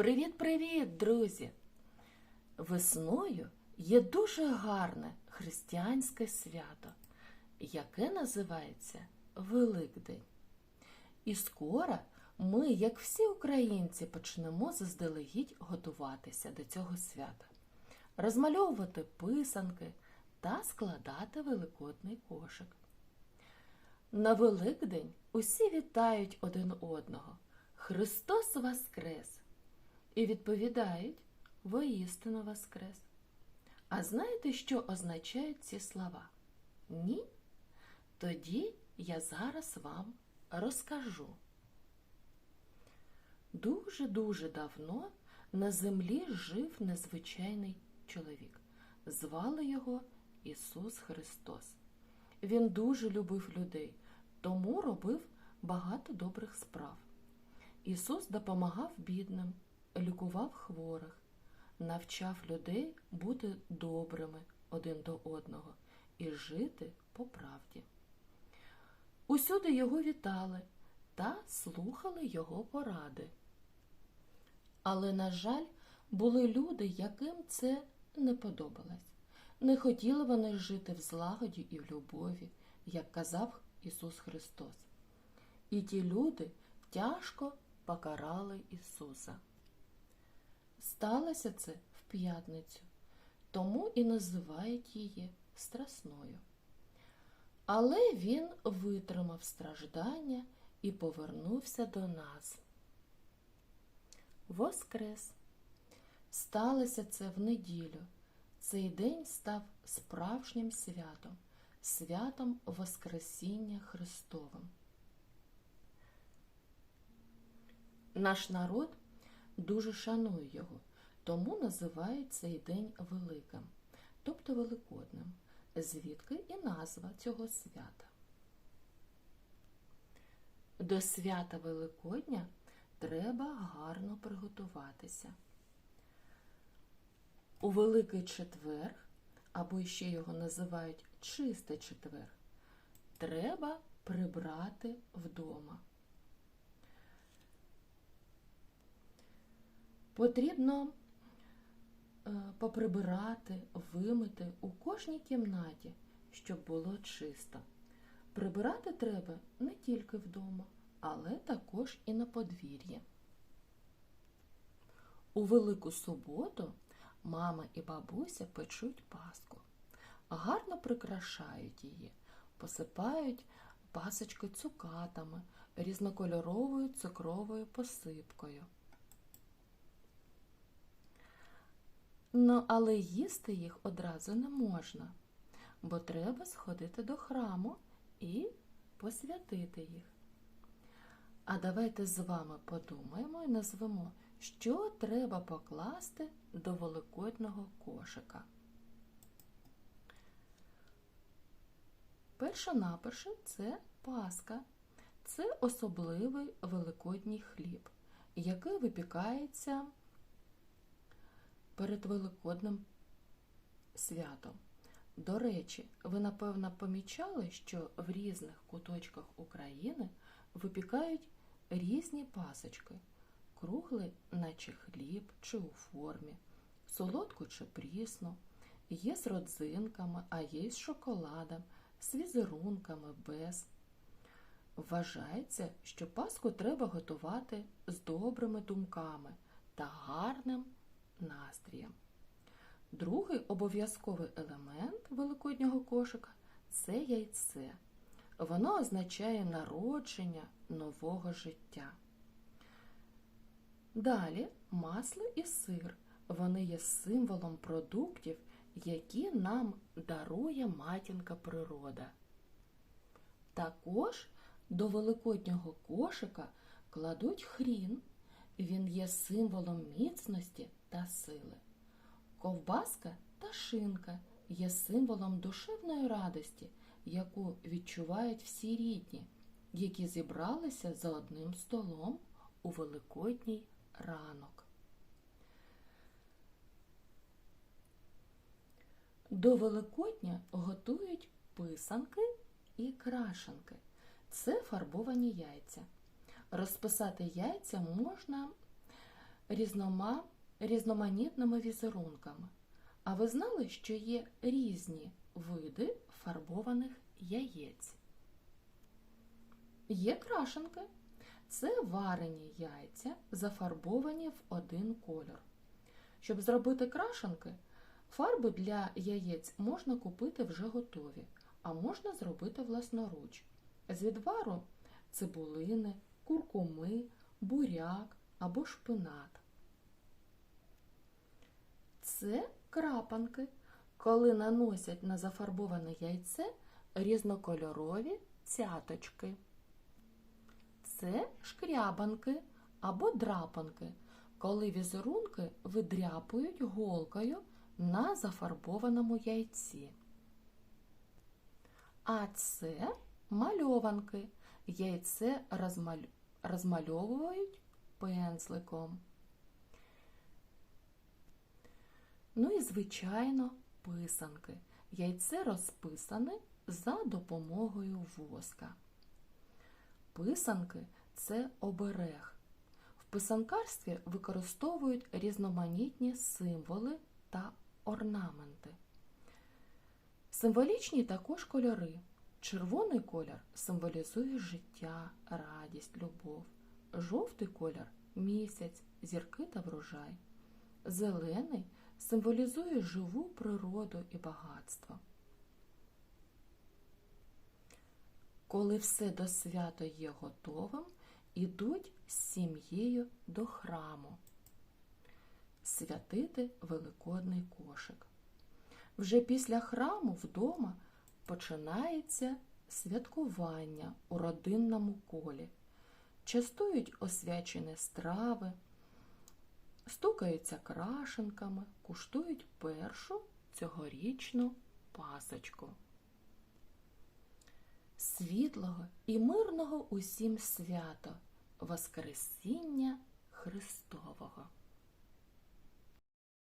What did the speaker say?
Привіт-привіт, друзі! Весною є дуже гарне християнське свято, яке називається Великдень. І скоро ми, як всі українці, почнемо заздалегідь готуватися до цього свята, розмальовувати писанки та складати великодний кошик. На Великдень усі вітають один одного. Христос Воскрес! І відповідають воістину Воскрес. А знаєте, що означають ці слова? Ні? Тоді я зараз вам розкажу. Дуже-дуже давно на землі жив незвичайний чоловік. Звали його Ісус Христос. Він дуже любив людей, тому робив багато добрих справ. Ісус допомагав бідним, лікував хворих, навчав людей бути добрими один до одного і жити по правді. Усюди його вітали та слухали його поради. Але, на жаль, були люди, яким це не подобалось. Не хотіли вони жити в злагоді і в любові, як казав Ісус Христос. І ті люди тяжко покарали Ісуса. Сталося це в п'ятницю, тому і називають її страсною. Але він витримав страждання і повернувся до нас. Воскрес. Сталося це в неділю. Цей день став справжнім святом, святом Воскресіння Христовим. Наш народ дуже шанує його, тому називають цей день Великим, тобто Великодним, звідки і назва цього свята. До свята Великодня треба гарно приготуватися. У Великий четвер, або ще його називають Чистий четвер, треба прибрати вдома. Потрібно е, поприбирати, вимити у кожній кімнаті, щоб було чисто. Прибирати треба не тільки вдома, але також і на подвір'ї. У Велику суботу мама і бабуся печуть паску, гарно прикрашають її, посипають пасочки цукатами, різнокольоровою цукровою посипкою. Ну, але їсти їх одразу не можна, бо треба сходити до храму і посвятити їх. А давайте з вами подумаємо і назвемо, що треба покласти до великодного кошика. Першонаперше це паска. Це особливий великодній хліб, який випікається перед Великодним святом. До речі, ви напевно помічали, що в різних куточках України випікають різні пасочки, круглий, наче хліб чи у формі, солодку чи прісну, є з родзинками, а є з шоколадом, з візерунками без. Вважається, що паску треба готувати з добрими думками та гарним настрієм. Другий обов'язковий елемент великоднього кошика це яйце. Воно означає народження нового життя. Далі масло і сир. Вони є символом продуктів, які нам дарує матінка природа. Також до великоднього кошика кладуть хрін. Він є символом міцності та сили. Ковбаска та шинка є символом душевної радості, яку відчувають всі рідні, які зібралися за одним столом у великодній ранок. До Великодня готують писанки і крашенки. Це фарбовані яйця. Розписати яйця можна різнома, різноманітними візерунками. А ви знали, що є різні види фарбованих яєць? Є крашенки. Це варені яйця, зафарбовані в один кольор. Щоб зробити крашенки, фарби для яєць можна купити вже готові, а можна зробити власноруч. З відвару цибулини, куркуми, буряк або шпинат. Це крапанки, коли наносять на зафарбоване яйце різнокольорові цяточки. Це шкрябанки або драпанки, коли візерунки видряпують голкою на зафарбованому яйці. А це мальованки. Яйце розмаль... розмальовують пензликом. Ну і, звичайно, писанки. Яйце розписане за допомогою воска. Писанки це оберег. В писанкарстві використовують різноманітні символи та орнаменти. Символічні також кольори. Червоний колір символізує життя, радість, любов. Жовтий колір місяць, зірки та врожай. Зелений символізує живу природу і багатство. Коли все до свята є готовим, ідуть з сім'єю до храму святити великодний кошик. Вже після храму вдома починається святкування у родинному колі. Частують освячені страви, стукаються крашенками, куштують першу цьогорічну пасочку. Світлого і мирного усім свято Воскресіння Христового!